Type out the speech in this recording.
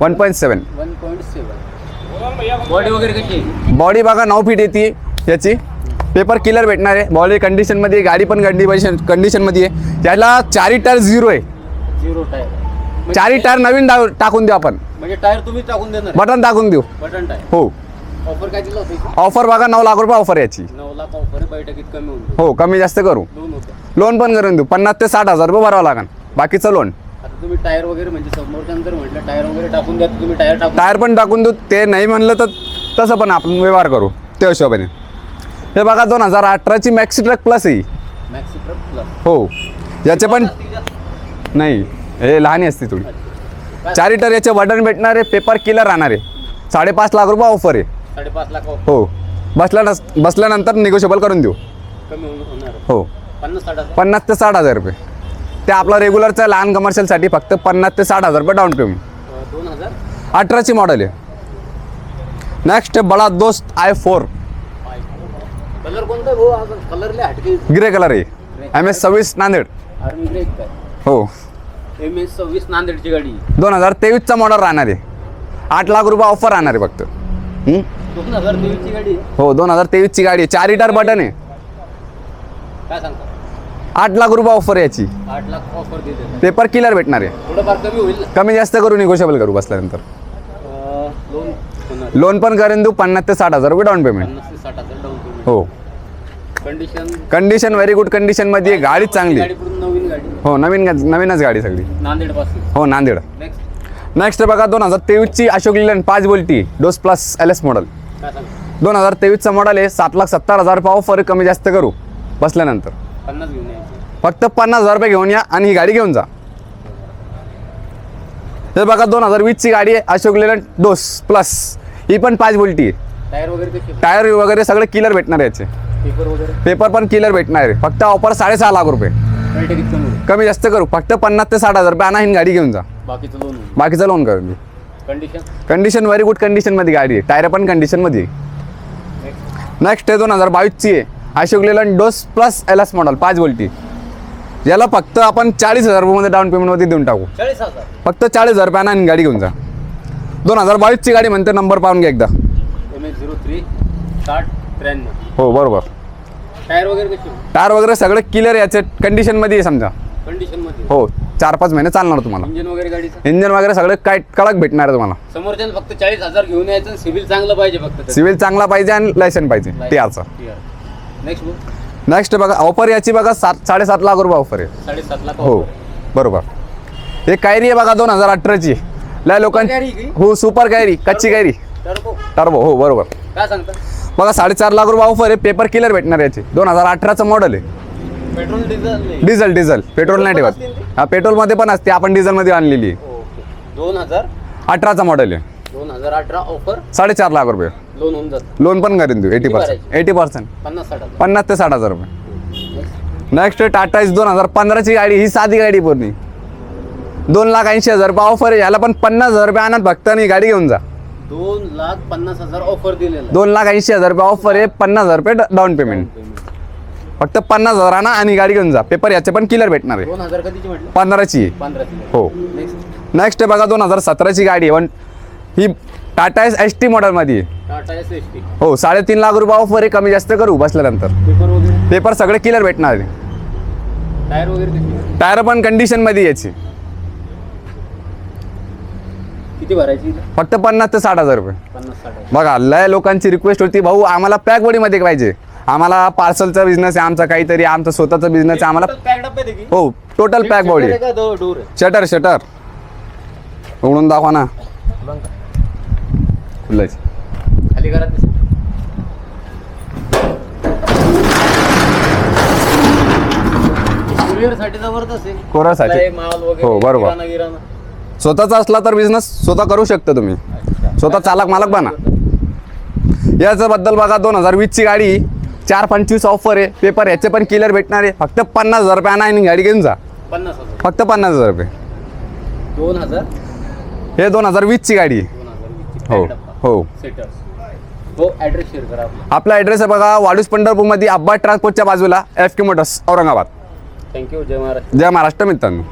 One point seven. One point seven body वगैरे कशी body बघा नऊ फीट येते याची. पेपर किलर भेटणार आहे. बॉडी कंडिशनमध्ये गाडी पण कंडिशन कंडिशनमध्ये आहे. त्याला चारी टायर झिरो आहे. झिरो टायर चारी टायर नवीन टाकून देऊ आपण. म्हणजे टायर तुम्ही टाकून देणार? बटन टाकून देऊ. बटन टायर हो. ऑफर काय ऑफर बघा नऊ लाख रुपये ऑफर याची. नऊ लाख ऑफर बैठकीत कमी हो कमी जास्त करू. लोन पण करून देऊ. पन्नास ते साठ हजार रुपये भरावं लागेल. बाकीचं लोन आता तुम्ही टायर वगैरे म्हणजे समोरच्यानं जर म्हटलं टायर वगैरे टाकून द्या तर तुम्ही टायर टाकून टायर पण टाकून देऊ. ते नाही म्हणलं तर तसं पण आपण व्यवहार करू त्या हिशोबाने. हे बघा दोन हजार अठराची मॅक्सी ट्रक प्लस आहे. ही. मॅक्सी ट्रक प्लस हो. याचे पण नाही हे लहान असते थोडी चार लिटर याचे भेटणार आहे पेपर किलर राहणार आहे. साडेपाच लाख रुपये ऑफर आहे. साडेपाच लाख हो. बसल्या बसल्यानंतर निगोशिएबल करून देऊ. कमी होऊन- होणार. आहे. हो. पन्नास साठ हजार. पन्नास ते साठ हजार रुपये. ते आपला रेग्युलरचा लहान कमर्शियलसाठी फक्त पन्नास ते साठ हजार रुपये डाऊन पेमेंट अं, दोन हजार? अठराची मॉडेल आहे. नेक्स्ट बडा दोस्त आय फोर कलर कोणता ग्रे कलर आहे. एम एस सव्वीस नांदेड. हो. एम एस सव्वीस नांदेडची गाडी. दोन हजार तेवीसचा मॉडेल राहणार आहे. आठ लाख रुपये ऑफर राहणार आहे फक्त? दोन हजार तेवीसची गाडी. हो दोन हजार तेवीसची गाडी आहे. चार लिटर बटन आहे. काय सांगता? आठ लाख रुपये ऑफर याची. आठ लाख ऑफर देते. पेपर किलर भेटणार आहे. थोडंफार कमी होईल. कमी जास्त करू निगोशिएबल करू बसल्यानंतर. लोन होणार. लोन पण करून देऊ पन्नास ते साठ हजार रुपये डाऊन पेमेंट पन्नास ते साठ हजार डाऊन पेमेंट हो. कंडिशन कंडिशन व्हेरी गुड कंडिशनमध्ये आहे गाडी चांगली. आहे. गाडी पूर्ण नवीन गाडी. हो नवीन गा- नवीनच गाडी सगळी. नांदेडपासून. हो नांदेड. नेक्स्ट नेक्स्ट बघा दोन हजार तेवीसची अशोक लिलन पाच बोल्टी Dost plus L S model काय दोन हजार तेवीसचं मॉडल आहे सात लाख सत्तर हजार रुपये ऑफर कमी जास्त करू. बसल्यानंतर. पन्नास घेऊन यायचे फक्त पन्नास हजार रुपये घेऊन या आणि ही गाडी घेऊन जा. हे बघा दोन हजार वीसची गाडी आहे अशोक लेलंड डोस प्लस. ही पण पाच बोल्टी आहे. टायर वगैरे कसे? टायर वगैरे सगळे किलर भेटणार आहे याचे. पेपर वगैरे? पेपर पण किलर भेटणार आहे. फक्त ऑफर साडेसहा लाख रुपये. कमी होईल कमी जास्त करू. फक्त पन्नास ते साठ हजार रुपये. आणा ही गाडी घेऊन जा. बाकीचं लोन होईल. बाकीचं लोन करून देऊ कंडिशन कंडिशन व्हेरी गुड कंडिशनमध्ये गाडी आहे. टायर पण कंडिशनमध्ये आहे. नेक्स्ट नेक्स्ट आहे दोन हजार बावीसची आहे. Ashok Leyland Dost plus L S model पाच वोल्टी याला फक्त आपण चाळीस हजार रुपयामध्ये डाऊन पेमेंटमध्ये देऊन टाकू. फक्त चाळीस हजार रुपयानं आणि गाडी घेऊन जा. दोन हजार बावीसची गाडी म्हणते नंबर पाहून घ्या एकदा. झिरो थ्री साठ त्र्याण्णव. हो बरोबर. टायर वगैरे टायर वगैरे सगळं क्लिअर याचे कंडिशनमध्ये आहे समजा. कंडिशनमध्ये हो चार पाच महिने चालणार तुम्हाला. इंजिन वगैरे गाडीचं? इंजन वगैरे सगळं काय कडक भेटणार आहे तुम्हाला. समोरच्यानं फक्त चाळीस हजार घेऊन यायचं सिव्हिल चांगलं पाहिजे फक्त. सिव्हिल चांगला पाहिजे आणि लायसन पाहिजे टी आरचा नेक्स्ट बुक नेक्स्ट बघा ऑफर याची बघा सात साडेसात लाख रुपये ऑफर आहे. साडेसात लाख हो बरोबर. हे कायरी आहे बघा दोन हजार अठराची. लय लोकांची की? हो सुपर कायरी कच्ची कायरी टर्बो. टर्बो हो बरोबर. काय सांगता? बघा साडेचार लाख रुपये ऑफर आहे पेपर किलर भेटणार याचे. दोन हजार अठराचं मॉडेल आहे. पेट्रोल डिझेल नाही. डिझेल डिझेल पेट्रोल नाही ठेवत. हा पेट्रोलमध्ये पण असते आपण डिझेलमध्ये आणलेली. आहे ओके. दोन हजार अठराचा मॉडेल आहे. दोन हजार अठरा ऑफर साडेचार लाख रुपये. लोन होऊन जात. लोन पण करून देऊ एटी पर्सेंट? एटी पर्सेंट पन्नास साठ हजार. पन्नास ते साठ हजार रुपये. नेक्स्ट टाटा इज दोन हजार पंधराची गाडी ही साधी गाडी पूर्ण. दोन लाख ऐंशी हजार रुपये ऑफर आहे. याला पण पन्नास हजार रुपये आणत फक्त आणि गाडी घेऊन जा. दोन लाख पन्नास हजार ऑफर दिलेला. दोन लाख ऐंशी हजार रुपये ऑफर आहे पन्नास हजार रुपये डाऊन पेमेंट फक्त पन्नास हजार आणा आणि गाडी घेऊन जा. पेपर याचे पण क्लिअर भेटणार आहे. दोन हजार कधीची म्हटलं? पंधराची आहे. पंधराची हो. नेक्स्ट नेक्स्ट बघा दोन हजार सतराची गाडी आहे. वन ही टाटा एस एस टी मॉडेलमध्ये आहे. टाटा एस एस टी हो साडेतीन लाख रुपये ऑफर आहे कमी जास्त करू बसल्यानंतर. पेपर वगैरे? पेपर सगळे क्लिअर भेटणार आहे. टायर वगैरे कशी टायर पण कंडिशनमध्ये याची. किती भरायची? फक्त पन्नास ते साठ हजार रुपये. पन्नास साठ हजार. बघा लय लोकांची रिक्वेस्ट होती भाऊ आम्हाला पॅक बॉडीमध्ये पाहिजे. आम्हाला पार्सलचा बिझनेस आहे आमचा काहीतरी आमचा स्वतःचा बिझनेस आहे आम्हाला की? हो टोटल पॅक बॉडी का दो- आहे? शटर शटर उघडून दाखवा ना. खुल्लाची खाली घरात साठी जबरदस्त आहे. माल वगैरे हो, बरोबर. किराणा गिराणा. स्वतःचा असला तर बिझनेस स्वतः करू शकता तुम्ही. स्वतः चालक मालक बना. याचं बद्दल बघा दोन हजार वीसची गाडी चार पंचवीस ऑफर आहे. पेपर याचे पण क्लिअर भेटणार आहे. फक्त पन्नास हजार रुपये आणा आणि गाडी घेऊन जा. पन्नास हजार. फक्त पन्नास हजार रुपये. दोन हजार? हे दोन हजार वीसची गाडी. आहे दोन हजार वीसची हो. हो. Seaters. ॲड्रेस शेअर करा आपला. आपला ॲड्रेस आहे बघा वाडूस पंढरपूरमध्ये अब्बा ट्रान्सपोर्टच्या बाजूला F K motors Aurangabad. Thank you जय महाराज जय महाराष्ट्र मित्रांनो.